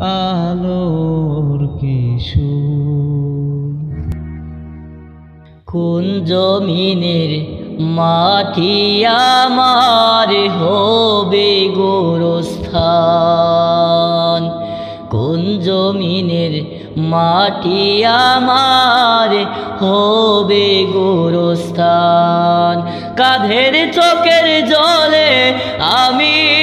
আলোর কিশোর। কোন জমিনের মাটি আমার হবে গোরস্থান? কোন জমিনের মাটি আমার হবে গোরস্থান? কাঁধের চোখের জলে আমি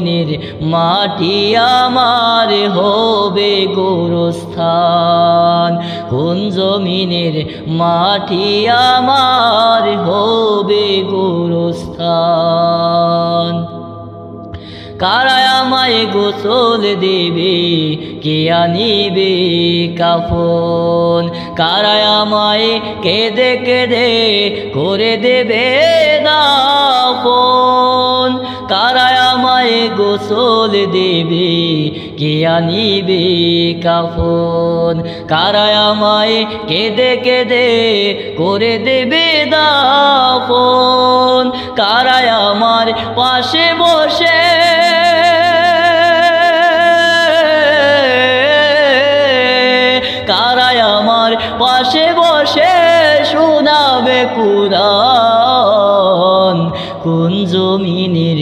জমিনের মাটি আমার হবে গোরস্থান। কোন জমিনের মাটি আমার হবে গোরস্থান? কারায় আমায় গোসল দেবে? কে আনিবে কাফন? কারায় আমায় কেঁদে কেঁদে করে দেবে দাফন? গোসল দেবে, কে আনিবে কাফন? কারায় আমায় কেঁদে কেঁদে করে দেবে দাফন? কারায় আমার পাশে বসে? কারায় আমার পাশে বসে শোনাবে কুরান কোন জমিনের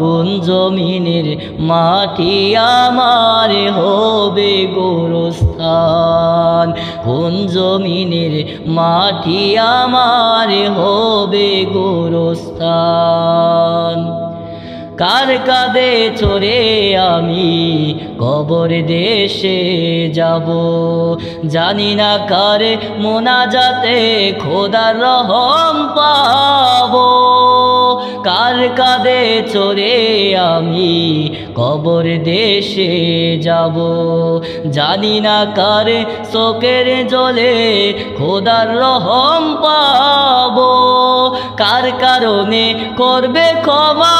কোন জমিনের মাটি আমার হবে গোরস্থান। কোন জমিনের মাটি আমার হবে গোরস্থান। কার কাঁধে চড়ে আমি কবর দেশে যাব? জানি না কার মোনাজাতে খোদার রহম পাব। কাঁধে চড়ে আমি কবর দেশে যাব। জানি না কার চোখের জলে খোদার রহম পাব। কার কারণে করবে ক্ষমা?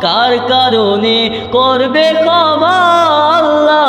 কার কারণে করবে ক্ষমা? আল্লাহ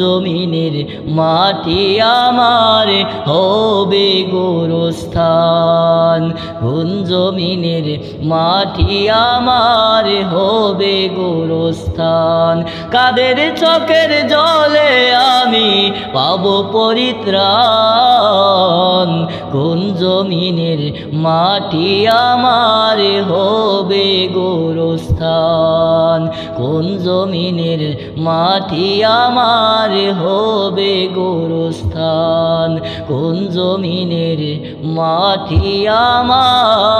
জমিনের মাটি আমার হবে গোরস্থান। কোন জমিনের মাটি আমার হবে গোরস্থান? কাদের চকের জলে আমি পাব পরিত্রাণ? কোন জমিনের মাটি আমার হবে গোরস্থান? কোন জমিনের মাটি আমার হবে গুরুস্থান। কোন জমিনের মাটি আমার?